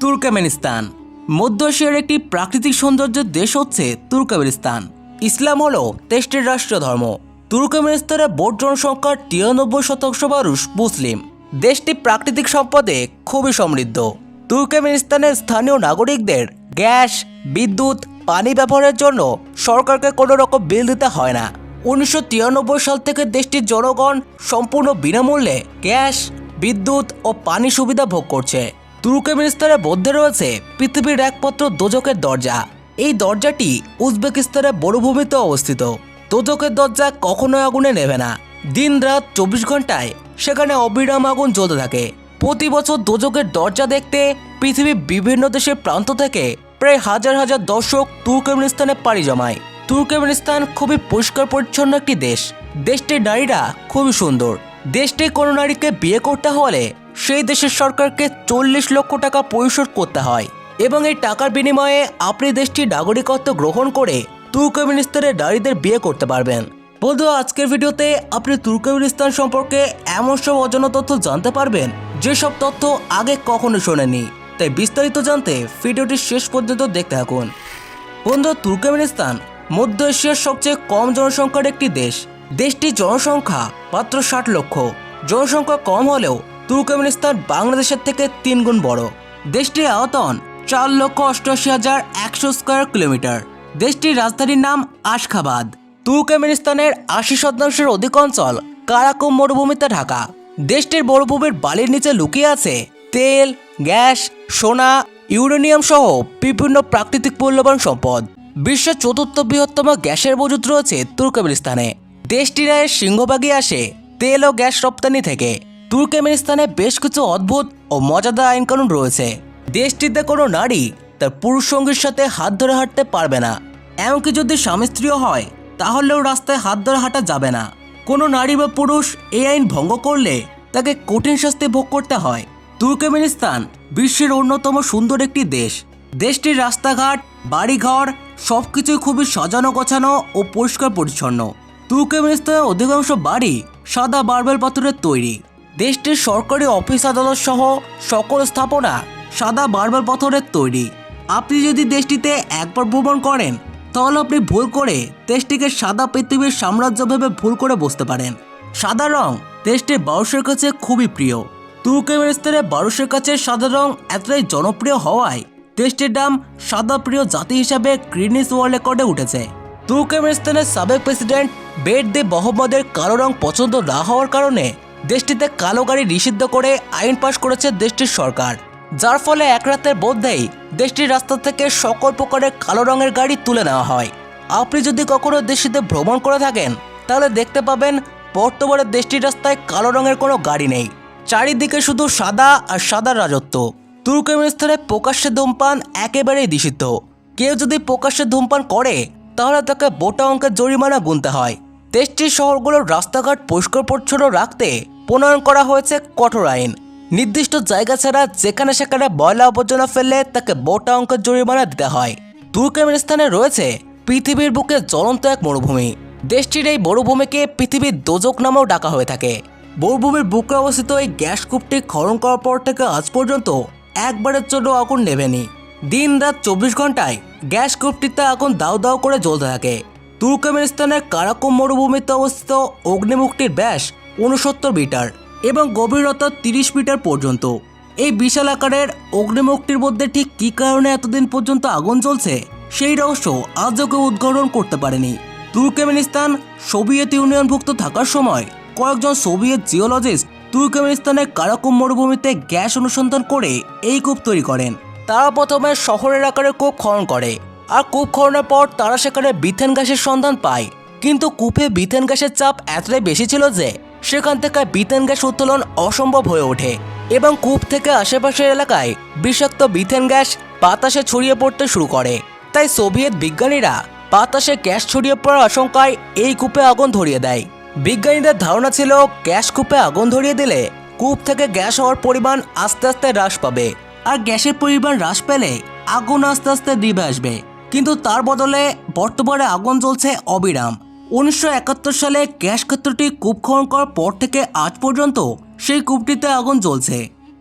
Turkmenistan. মধ্য এশিয়ার একটি প্রাকৃতিক সৌন্দর্যের দেশ হচ্ছে তুর্কমেনিস্তান। ইসলাম হল দেশটির রাষ্ট্রীয় ধর্ম। তুর্কমেনিস্তানের ভোট জনসংখ্যার তিরানব্বই শতাংশ মানুষ মুসলিম। দেশটি প্রাকৃতিক সম্পদে খুবই সমৃদ্ধ। তুর্কমেনিস্তানের স্থানীয় নাগরিকদের গ্যাস, বিদ্যুৎ, পানি ব্যবহারের জন্য সরকারকে কোনো রকম বিল দিতে হয় না। উনিশশো তিরানব্বই সাল থেকে দেশটির জনগণ সম্পূর্ণ বিনামূল্যে গ্যাস, বিদ্যুৎ ও পানি সুবিধা ভোগ করছে। তুর্কমেনিস্তানের মধ্যে রয়েছে পৃথিবীর একমাত্র দোজকের দরজা। এই দরজাটি উজবেকিস্তানের মরুভূমিতে অবস্থিত। দোজকের দরজা কখনোই আগুনে নেবে না। দিন রাত চব্বিশ ঘন্টায় সেখানে অবিরাম আগুন জ্বলতে থাকে। প্রতি বছর দোজকের দরজা দেখতে পৃথিবীর বিভিন্ন দেশের প্রান্ত থেকে প্রায় হাজার হাজার দর্শক তুর্কমেনিস্তানে পাড়ি জমায়। তুর্কমেনিস্তান খুবই পরিষ্কার পরিচ্ছন্ন একটি দেশ। দেশটির নারীরা খুবই সুন্দর। দেশটির কোনো নারীকে বিয়ে করতে হলে সেই দেশের সরকারকে চল্লিশ লক্ষ টাকা পরিশোধ করতে হয় এবং এই টাকার বিনিময়ে আপনি দেশটির নাগরিকত্ব গ্রহণ করে তুর্কমেনিস্তানের নারীদের বিয়ে করতে পারবেন। বন্ধু আজকের ভিডিওতে আপনি তুর্কমেনিস্তান সম্পর্কে এমন সব অজানা তথ্য জানতে পারবেন যেসব তথ্য আগে কখনো শোনেনি তাই বিস্তারিত জানতে ভিডিওটি শেষ পর্যন্ত দেখতে থাকুন। বন্ধু তুর্কমেনিস্তান মধ্য এশিয়ার সবচেয়ে কম জনসংখ্যার একটি দেশ। দেশটির জনসংখ্যা মাত্র ষাট লক্ষ। জনসংখ্যা কম হলেও তুর্কমেনিস্তান বাংলাদেশের থেকে তিন গুণ বড়। দেশটির আয়তন চার লক্ষ অষ্টআশি হাজার একশো স্কোয়ার কিলোমিটার। দেশটির রাজধানীর নাম আশখাবাদ। তুর্কমেনিস্তানের আশি শতাংশের অধিক অঞ্চল কারাকুম মরুভূমিতে ঢাকা। দেশটির মরুভূমির বালির নিচে লুকিয়ে আছে তেল, গ্যাস, সোনা, ইউরেনিয়াম সহ বিভিন্ন প্রাকৃতিক মূল্যবান সম্পদ। বিশ্বের চতুর্থ বৃহত্তম গ্যাসের মজুদ রয়েছে তুর্কমেনিস্তানে দেশটির আয়ের সিংহভাগই আসে তেল ও গ্যাস রপ্তানি থেকে। তুর্কমেনিস্তানে বেশ কিছু অদ্ভুত ও মজাদার আইনকানুন রয়েছে। দেশটিতে কোনো নারী তার পুরুষ সঙ্গীর সাথে হাত ধরে হাঁটতে পারবে না। এমনকি যদি স্বামী স্ত্রীও হয়, তাহলেও রাস্তায় হাত ধরে হাঁটা যাবে না। কোনো নারী বা পুরুষ এই আইন ভঙ্গ করলে তাকে কঠিন শাস্তি ভোগ করতে হয়। তুর্কমেনিস্তান বিশ্বের অন্যতম সুন্দর একটি দেশ। দেশটির রাস্তাঘাট, বাড়িঘর সব কিছুই খুবই সাজানো, গোছানো ও পরিষ্কার পরিচ্ছন্ন তুর্কমেনিস্তানের অধিকাংশ বাড়ি সাদা মার্বেল পাথরের তৈরি। দেশটির সরকারি অফিস আদালত সহ সকল স্থাপনা সাদা মার্বেল পাথরের তৈরি। আপনি যদি দেশটিতে একবার ভ্রমণ করেন, তাহলে আপনি ভুল করে দেশটিকে সাদা পৃথিবীর সাম্রাজ্য ভেবে ভুল করে বসতে পারেন। সাদা রং দেশটির মানুষের কাছে খুবই প্রিয়। তুর্কমেনিস্তানের মানুষের কাছে সাদা রং এতটাই জনপ্রিয় হওয়ায় দেশটির নাম সাদা প্রিয় জাতি হিসাবে গ্রিনিস ওয়ার্ল্ড রেকর্ডে উঠেছে। তুর্কমেনিস্তানের সাবেক প্রেসিডেন্ট বেড দে মহম্মদের কালো রং পছন্দ না হওয়ার কারণে দেশটিতে কালো গাড়ি নিষিদ্ধ করে আইন পাশ করেছে দেশটির সরকার, যার ফলে এক রাতের মধ্যেই দেশটির রাস্তা থেকে সকল প্রকারের কালো রঙের গাড়ি তুলে নেওয়া হয়। আপনি যদি কখনো দেশটিতে ভ্রমণ করে থাকেন, তাহলে দেখতে পাবেন বর্তমানে দেশটির রাস্তায় কালো রঙের কোনো গাড়ি নেই। চারিদিকে শুধু সাদা আর সাদার রাজত্ব। তুর্কমেনিস্তানে প্রকাশ্যে ধূমপান একেবারেই নিষিদ্ধ। কেউ যদি প্রকাশ্যে ধূমপান করে, তাহলে তাকে বোটা অঙ্কের জরিমানা গুনতে হয়। দেশটির শহরগুলোর রাস্তাঘাট পরিষ্কার পরিচ্ছন্ন রাখতে প্রণয়ন করা হয়েছে কঠোর আইন। নির্দিষ্ট জায়গা ছাড়া যেখানে সেখানে ময়লা আবর্জনা ফেললে তাকে মোটা অঙ্কের জরিমানা দিতে হয়। তুর্কমেনিস্তানে রয়েছে পৃথিবীর বুকে জ্বলন্ত এক মরুভূমি। দেশটির এই মরুভূমিকে পৃথিবীর দোজক নামেও ডাকা হয়ে থাকে। মরুভূমির বুকে অবস্থিত এই গ্যাস কূপটি খনন করার পর থেকে আজ পর্যন্ত একবারের জন্য আগুন নেভেনি। দিন রাত চব্বিশ ঘন্টায় গ্যাস কূপটিতে আগুন দাও দাও করে জ্বলতে থাকে। তুর্কমেনিস্তানের কারাকুম মরুভূমিতে অবস্থিত অগ্নিমুখটির ব্যাস উনসত্তর মিটার এবং গভীরতা তিরিশ মিটার পর্যন্ত। এই বিশাল আকারের অগ্নিমুখটির মধ্যে ঠিক কী কারণে এতদিন পর্যন্ত আগুন জ্বলছে, সেই রহস্য আজও কেউ উদ্ঘাটন করতে পারেনি। তুর্কমেনিস্তান সোভিয়েত ইউনিয়নভুক্ত থাকার সময় কয়েকজন সোভিয়েত জিওলজিস্ট তুর্কমেনিস্তানের কারাকুম মরুভূমিতে গ্যাস অনুসন্ধান করে এই কূপ তৈরি করেন। তারা প্রথমে শহরের আকারে কূপ খনন করে। আর কূপ খননের পর তারা সেখানে বিথেন গ্যাসের সন্ধান পায়। কিন্তু কূপে বিথেন গ্যাসের চাপ এতটাই বেশি ছিল যে, সেখান থেকে বিথেন গ্যাস উত্তোলন অসম্ভব হয়ে ওঠে এবং কূপ থেকে আশেপাশের এলাকায় বিষাক্ত বিথেন গ্যাস বাতাসে ছড়িয়ে পড়তে শুরু করে। তাই সোভিয়েত বিজ্ঞানীরা বাতাসে গ্যাস ছড়িয়ে পড়ার আশঙ্কায় এই কূপে আগুন ধরিয়ে দেয়। বিজ্ঞানীদের ধারণা ছিল, গ্যাস কূপে আগুন ধরিয়ে দিলে কূপ থেকে গ্যাস হওয়ার পরিমাণ আস্তে আস্তে হ্রাস পাবে। আর গ্যাসের পরিমাণ হ্রাস পেলে আগুন আস্তে আস্তে নিভে আসবে। কিন্তু তার বদলে বর্তমানে আগুন জ্বলছে অবিরাম। উনিশশো একাত্তর সালে গ্যাস ক্ষেত্রটি কূপ খনন করার পর থেকে আজ পর্যন্ত সেই কূপটিতে আগুন জ্বলছে।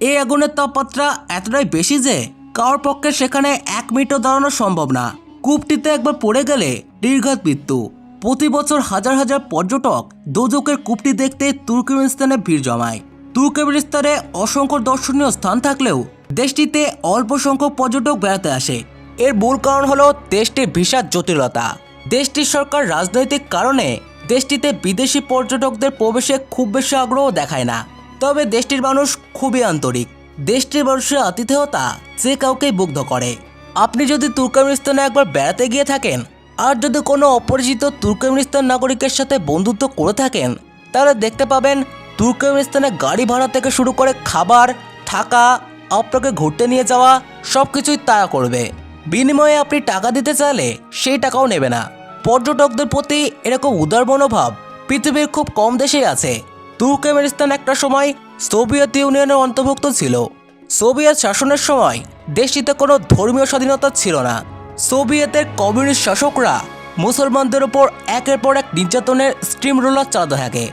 এই আগুনের তাপমাত্রা এতটাই বেশি যে কারোর পক্ষে সেখানে এক মিনিটও দাঁড়ানো সম্ভব না। কূপটিতে একবার পড়ে গেলে নির্ঘাত মৃত্যু। প্রতি বছর হাজার হাজার পর্যটক দোজকের কূপটি দেখতে তুর্কমেনিস্তানে ভিড় জমায়। তুর্কমেনিস্তানে অসংখ্য দর্শনীয় স্থান থাকলেও দেশটিতে অল্প সংখ্যক পর্যটক বেড়াতে আসে। এর মূল কারণ হলো দেশটির ভিসার জটিলতা। দেশটির সরকার রাজনৈতিক কারণে দেশটিতে বিদেশি পর্যটকদের প্রবেশে খুব বেশি আগ্রহ দেখায় না। তবে দেশটির মানুষ খুবই আন্তরিক। দেশটির মানুষের আতিথেয়তা যে কাউকেই মুগ্ধ করে। আপনি যদি তুর্কমেনিস্তানে একবার বেড়াতে গিয়ে থাকেন, আর যদি কোনো অপরিচিত তুর্কমেনিস্তান নাগরিকের সাথে বন্ধুত্ব করে থাকেন, তাহলে দেখতে পাবেন তুর্কমেনিস্তানে গাড়ি ভাড়া থেকে শুরু করে খাবার, থাকা, আপনাকে ঘুরতে নিয়ে যাওয়া সব কিছুই তারা করবে। বিনিময়ে আপনি টাকা দিতে চাইলে সেই টাকাও নেবে না। পর্যটকদের প্রতি এরকম উদার মনোভাব পৃথিবীর খুব কম দেশেই আছে। তুর্কমেনিস্তান একটা সময় সোভিয়েত ইউনিয়নের অন্তর্ভুক্ত ছিল। সোভিয়েত শাসনের সময় দেশটিতে কোনো ধর্মীয় স্বাধীনতা ছিল না। সোভিয়েতের কমিউনিস্ট শাসকরা মুসলমানদের উপর একের পর এক নির্যাতনের স্টিম রোলার চালাতে থাকে।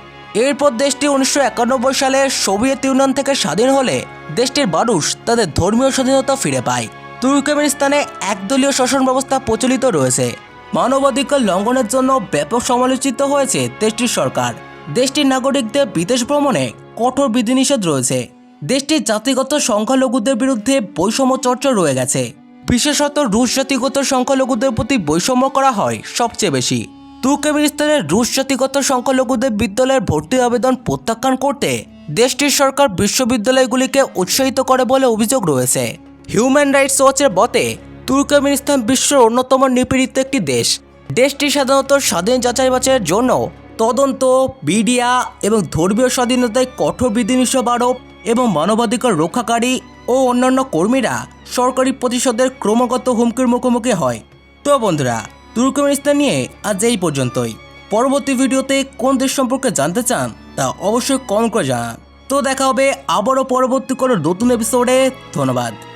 এরপর দেশটি উনিশশো একানব্বই সালে সোভিয়েত ইউনিয়ন থেকে স্বাধীন হলে দেশটির মানুষ তাদের ধর্মীয় স্বাধীনতা ফিরে পায়। তুর্কমেনিস্তানে একদলীয় শাসন ব্যবস্থা প্রচলিত রয়েছে। মানবাধিকার লঙ্ঘনের জন্য ব্যাপক সমালোচিত হয়েছে দেশটির সরকার। দেশটির নাগরিকদের বিদেশ ভ্রমণে কঠোর বিধিনিষেধ রয়েছে। দেশটির জাতিগত সংখ্যালঘুদের বিরুদ্ধে বৈষম্য চর্চা রয়ে গেছে। বিশেষত রুশ জাতিগত সংখ্যালঘুদের প্রতি বৈষম্য করা হয় সবচেয়ে বেশি। তুর্কমেনিস্তানের রুশ জাতিগত সংখ্যালঘুদের বিদ্যালয়ের ভর্তি আবেদন প্রত্যাখ্যান করতে দেশটির সরকার বিশ্ববিদ্যালয়গুলিকে উৎসাহিত করে বলে অভিযোগ রয়েছে। হিউম্যান রাইটস ওয়াচের মতে তুর্কমেনিস্তান বিশ্বের অন্যতম নিপীড়িত একটি দেশ। দেশটি সাধারণত স্বাধীন যাচাই বাছাইয়ের জন্য তদন্ত, মিডিয়া এবং ধর্মীয় স্বাধীনতায় কঠোর বিধিনিষেধ আরোপ এবং মানবাধিকার রক্ষাকারী ও অন্যান্য কর্মীরা সরকারি প্রতিশোধের ক্রমাগত হুমকির মুখোমুখি হয়। তো বন্ধুরা, তুর্কমেনিস্তান নিয়ে আজ এই পর্যন্তই। পরবর্তী ভিডিওতে কোন দেশ সম্পর্কে জানতে চান তা অবশ্যই কমেন্ট করে জানান। তো দেখা হবে আবারও পরবর্তী কোনো নতুন এপিসোডে ধন্যবাদ।